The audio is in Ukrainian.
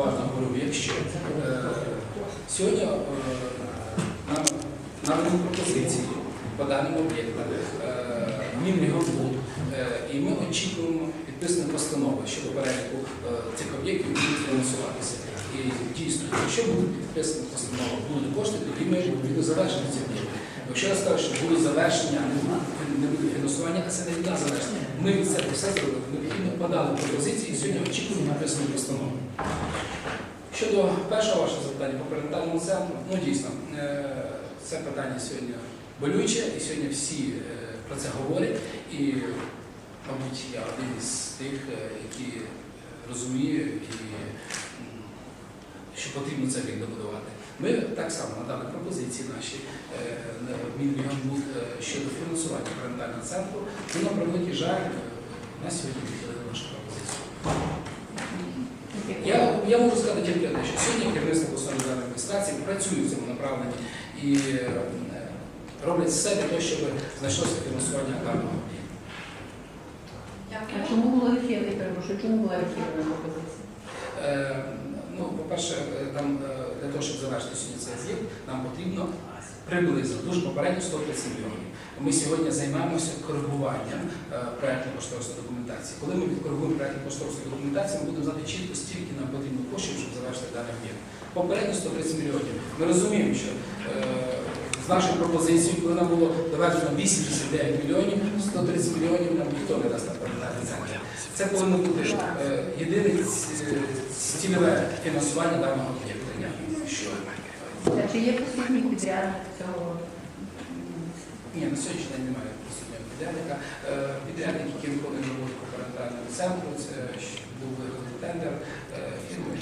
уважно говорив, якщо е, сьогодні е, нам надані пропозиції по даним об'єктам, е, Мінрегонбуд, е, і ми очікуємо підписану постанову щодо переліку е, цих об'єктів, будуть фінансуватися. І дійсно, якщо буде підписана постанова, будуть кошти, тоді ми відповідно завершимо ці об'єкти. Якщо я скажу, що будуть завершення, буде, не фінансування, а це не від нас завершення. Ми від себе все зробили. Відповідно подали пропозиції і сьогодні очікуємо написану постанову. Щодо першого вашого запитання по перинатальному центру, ну дійсно, е, це питання сьогодні болюче, і сьогодні всі е, про це говорять. І, мабуть, я один із тих, е, які розумію, і, що потрібно це об'єкт добудувати. Ми так само надали пропозиції наші на Мінрегонбуд е, щодо фінансування перинатального центру. І на превеликий жаль, е, на сьогодні відхилили нашу пропозицію. Я, я можу сказати тільки одне, що сьогодні керівництво обласної державної адміністрації працює в цьому направленні і е, роблять все для того, щоб знайшлося фінансування даного об'єкту. А чому було відхилено, перепрошую, чому була відхилена пропозиція? Е, ну, по-перше, там для того, щоб завершити сьогодні цей об'єкт, нам потрібно приблизно, дуже попередньо 130 мільйонів. Ми сьогодні займаємося коригуванням е, проектної кошторисної документації. Коли ми відкоригуємо проектну кошторисну документацію, ми будемо знати чітко, стільки нам потрібно коштів, щоб завершити даний об'єкт. Попередньо 130 мільйонів. Ми розуміємо, що е, з нашою пропозицією, коли нам було доведено 89 мільйонів, 130 мільйонів нам ніхто не дасть на передати центр. Це повинно бути е, єдине ці- цільове фінансування даного об'єкту. А чи є присутній підрядник цього? Ні, на сьогоднішній день немає присутнього підрядника. Е, Підрядник, який виконує роботу по центру, це був виграний тендер, е, фірма